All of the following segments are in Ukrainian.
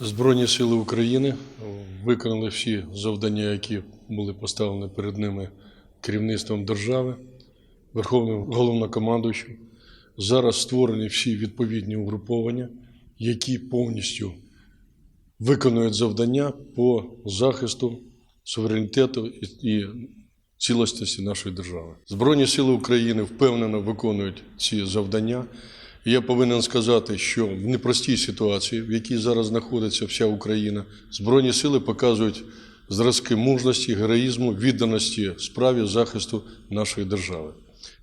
Збройні сили України виконали всі завдання, які були поставлені перед ними керівництвом держави, Верховним головнокомандуючим. Зараз створені всі відповідні угруповання, які повністю виконують завдання по захисту суверенітету і цілісності нашої держави. Збройні сили України впевнено виконують ці завдання. Я повинен сказати, що в непростій ситуації, в якій зараз знаходиться вся Україна, Збройні сили показують зразки мужності, героїзму, відданості справі захисту нашої держави.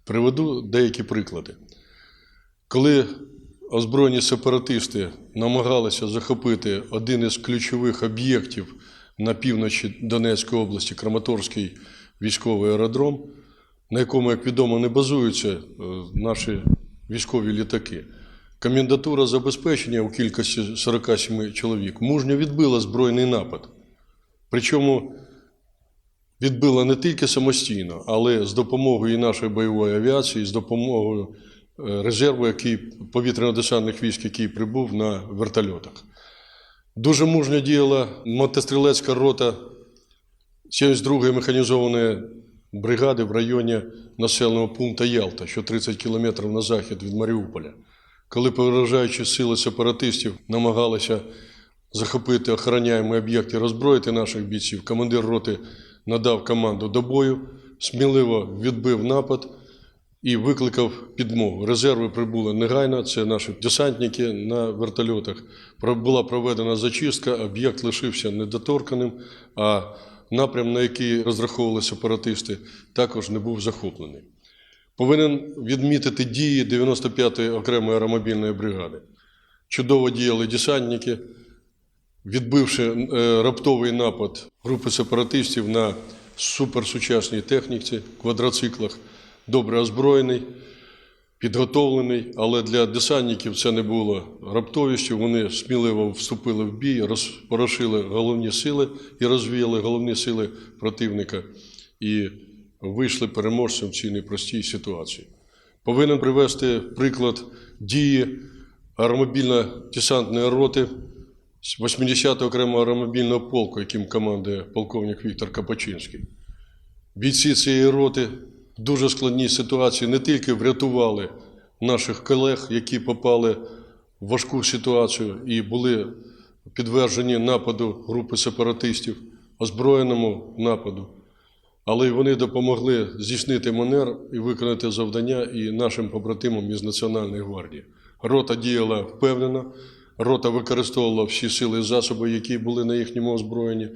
Приведу деякі приклади. Коли озброєні сепаратисти намагалися захопити один із ключових об'єктів на півночі Донецької області, Краматорський військовий аеродром, на якому, як відомо, не базуються е, наші військові літаки. Комендатура забезпечення у кількості 47 чоловік мужньо відбила збройний напад. Причому відбила не тільки самостійно, але з допомогою нашої бойової авіації, з допомогою е, резерву, який повітряно-десантних військ, який прибув на вертольотах. Дуже мужньо діяла мотострілецька рота 72-ї механізованої бригади в районі населеного пункту Ялта, що 30 кілометрів на захід від Маріуполя. Коли переважаючі сили сепаратистів намагалися захопити охороняємі об'єкти, роззброїти наших бійців, командир роти надав команду до бою, сміливо відбив напад і викликав підмогу. Резерви прибули негайно, це наші десантники на вертольотах. Була проведена зачистка, об'єкт лишився недоторканим, а напрям, на який розраховували сепаратисти, також не був захоплений. Повинен відмітити дії 95-ї окремої аеромобільної бригади. Чудово діяли десантники, відбивши е, раптовий напад групи сепаратистів на суперсучасній техніці, квадроциклах, добре озброєний, підготовлений, але для десантників це не було раптовістю. Вони сміливо вступили в бій, розпорошили головні сили і розвіяли головні сили противника і вийшли переможцем в цій непростій ситуації. Повинен привести приклад дії аеромобільно-десантної роти 80-го окремого аеромобільного полку, яким командує полковник Віктор Капачинський. Бійці цієї роти дуже складній ситуації не тільки врятували наших колег, які попали в важку ситуацію і були підтверджені нападу групи сепаратистів, озброєному нападу, але й вони допомогли здійснити манер і виконати завдання і нашим побратимам із Національної гвардії. Рота діяла впевнено, рота використовувала всі сили і засоби, які були на їхньому озброєнні.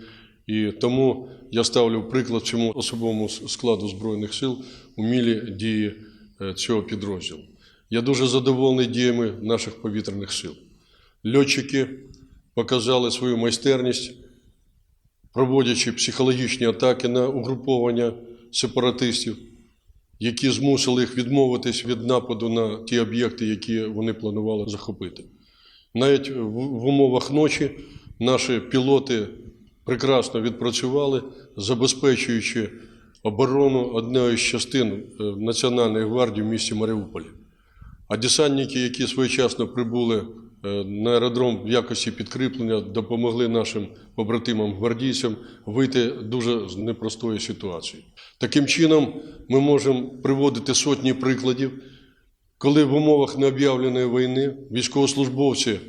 І тому я ставлю приклад цьому особовому складу Збройних сил умілі дії е, цього підрозділу. Я дуже задоволений діями наших повітряних сил. Льотчики показали свою майстерність, проводячи психологічні атаки на угруповання сепаратистів, які змусили їх відмовитись від нападу на ті об'єкти, які вони планували захопити. Навіть в умовах ночі наші пілоти прекрасно відпрацювали, забезпечуючи оборону однієї з частин е, Національної гвардії в місті Маріуполі. А десантники, які своєчасно прибули е, на аеродром в якості підкріплення, допомогли нашим побратимам гвардійцям вийти дуже з непростої ситуації. Таким чином, ми можемо приводити сотні прикладів, коли в умовах необ'явленої війни військовослужбовці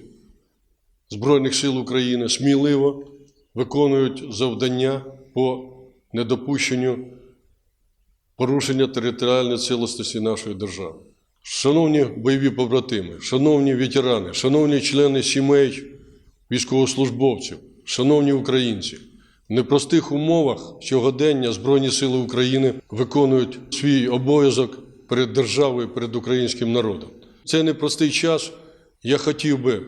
Збройних сил України сміливо виконують завдання по недопущенню порушення територіальної цілісності нашої держави. Шановні бойові побратими, шановні ветерани, шановні члени сімей військовослужбовців, шановні українці, в непростих умовах сьогодення Збройні Сили України виконують свій обов'язок перед державою, перед українським народом. В цей непростий час я хотів би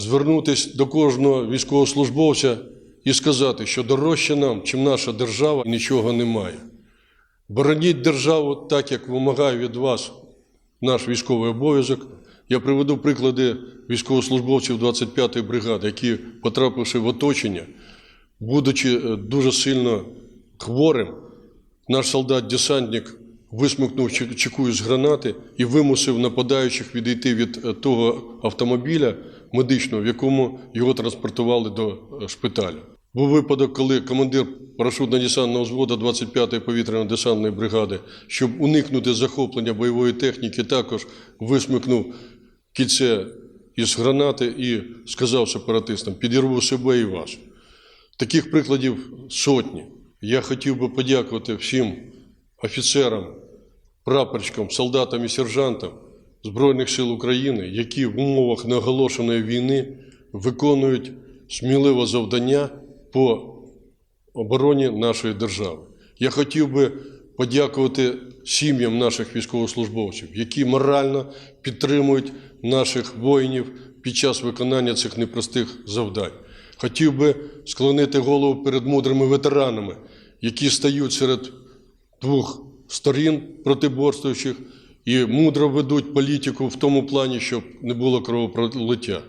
звернутися до кожного військовослужбовця і сказати, що дорожче нам, чим наша держава, нічого немає. Бороніть державу так, як вимагає від вас наш військовий обов'язок. Я приведу приклади військовослужбовців 25-ї бригади, які, потрапивши в оточення, будучи е, дуже сильно хворим, наш солдат-десантник висмикнув чек- чеку з гранати і вимусив нападаючих відійти від е, того автомобіля, медичного, в якому його транспортували до е, шпиталю. Був випадок, коли командир парашютно-десантного взводу 25-ї повітряно-десантної бригади, щоб уникнути захоплення бойової техніки, також висмикнув кільце із гранати і сказав сепаратистам: підірву себе і вас. Таких прикладів сотні. Я хотів би подякувати всім офіцерам, прапорщикам, солдатам і сержантам Збройних сил України, які в умовах неоголошеної війни виконують сміливе завдання по обороні нашої держави. Я хотів би подякувати сім'ям наших військовослужбовців, які морально підтримують наших воїнів під час виконання цих непростих завдань. Хотів би склонити голову перед мудрими ветеранами, які стають серед двох сторін протиборствуючих і мудро ведуть політику в тому плані, щоб не було кровопролиття.